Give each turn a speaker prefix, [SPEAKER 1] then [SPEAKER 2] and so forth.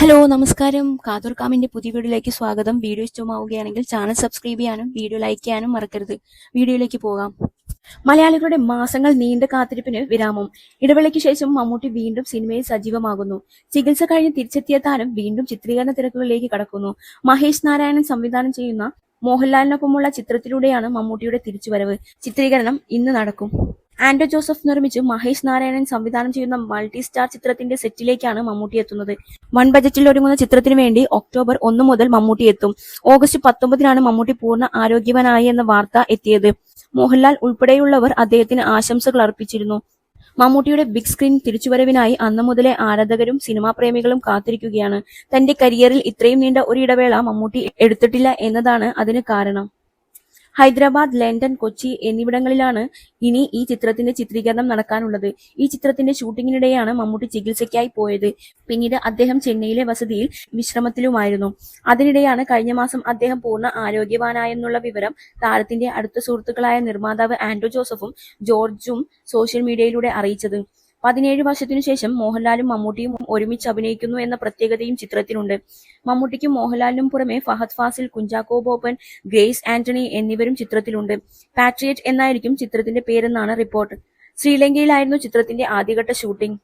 [SPEAKER 1] Hello നമസ്കാരം. കാതൂർ കാമിന്റെ പുതിയ വീഡിയോയിലേക്ക് സ്വാഗതം. വീഡിയോ ഇഷ്ടമാവുകയാണെങ്കിൽ ചാനൽ സബ്സ്ക്രൈബ് ചെയ്യാനും വീഡിയോ ലൈക്ക് ചെയ്യാനും മറക്കരുത്. വീഡിയോയിലേക്ക് പോകാം. മലയാളികളുടെ മാസങ്ങൾ നീണ്ട കാത്തിരിപ്പിന് വിരാമം. ഇടവേളയ്ക്ക് ശേഷം മമ്മൂട്ടി വീണ്ടും സിനിമയിൽ സജീവമാകുന്നു. ചികിത്സ കഴിഞ്ഞ് തിരിച്ചെത്തിയ താരം വീണ്ടും ചിത്രീകരണ തിരക്കുകളിലേക്ക് കടക്കുന്നു. മഹേഷ് നാരായണൻ സംവിധാനം ചെയ്യുന്ന മോഹൻലാലിനൊപ്പമുള്ള ചിത്രത്തിലൂടെയാണ് മമ്മൂട്ടിയുടെ തിരിച്ചുവരവ്. ചിത്രീകരണം ഇന്ന് നടക്കും. ആൻഡോ ജോസഫ് നിർമ്മിച്ച് മഹേഷ് നാരായണൻ സംവിധാനം ചെയ്യുന്ന മൾട്ടി സ്റ്റാർ ചിത്രത്തിന്റെ സെറ്റിലേക്കാണ് മമ്മൂട്ടി എത്തുന്നത്. വൺ ബജറ്റിൽ ഒരുങ്ങുന്ന ചിത്രത്തിന് വേണ്ടി ഒക്ടോബർ ഒന്ന് മുതൽ മമ്മൂട്ടി എത്തും. ഓഗസ്റ്റ് പത്തൊമ്പതിനാണ് മമ്മൂട്ടി പൂർണ ആരോഗ്യവാനായി എന്ന വാർത്ത എത്തിയത്. മോഹൻലാൽ ഉൾപ്പെടെയുള്ളവർ അദ്ദേഹത്തിന് ആശംസകൾ അർപ്പിച്ചിരുന്നു. മമ്മൂട്ടിയുടെ ബിഗ് സ്ക്രീൻ തിരിച്ചുവരവിനായി അന്നു മുതലേ ആരാധകരും സിനിമാ പ്രേമികളും കാത്തിരിക്കുകയാണ്. തന്റെ കരിയറിൽ ഇത്രയും നീണ്ട ഒരു ഇടവേള മമ്മൂട്ടി എടുത്തിട്ടില്ല എന്നതാണ് അതിന് കാരണം. ഹൈദരാബാദ് ലണ്ടൻ കൊച്ചി എന്നിവിടങ്ങളിലാണ് ഇനി ഈ ചിത്രത്തിന്റെ ചിത്രീകരണം നടക്കാനുള്ളത്. ഈ ചിത്രത്തിന്റെ ഷൂട്ടിങ്ങിനിടെയാണ് മമ്മൂട്ടി ചികിത്സയ്ക്കായി പോയത്. പിന്നീട് അദ്ദേഹം ചെന്നൈയിലെ വസതിയിൽ വിശ്രമത്തിലുമായിരുന്നു. അതിനിടെയാണ് കഴിഞ്ഞ മാസം അദ്ദേഹം പൂർണ ആരോഗ്യവാനായെന്നുള്ള വിവരം താരത്തിന്റെ അടുത്ത സുഹൃത്തുക്കളായ നിർമ്മാതാവ് ആൻഡ്രോ ജോസഫും ജോർജും സോഷ്യൽ മീഡിയയിലൂടെ അറിയിച്ചത്. പതിനേഴ് വർഷത്തിനു ശേഷം മോഹൻലാലും മമ്മൂട്ടിയും ഒരുമിച്ച് അഭിനയിക്കുന്നു എന്ന പ്രത്യേകതയും ചിത്രത്തിനുണ്ട്. മമ്മൂട്ടിക്കും മോഹൻലാലിനും പുറമെ ഫഹദ് ഫാസിൽ കുഞ്ചാക്കോ ബോബൻ ഗ്രേസ് ആന്റണി എന്നിവരും ചിത്രത്തിലുണ്ട്. പാട്രിയറ്റ് എന്നായിരിക്കും ചിത്രത്തിന്റെ പേരെന്നാണ് റിപ്പോർട്ട്. ശ്രീലങ്കയിലായിരുന്നു ചിത്രത്തിന്റെ ആദ്യഘട്ട ഷൂട്ടിംഗ്.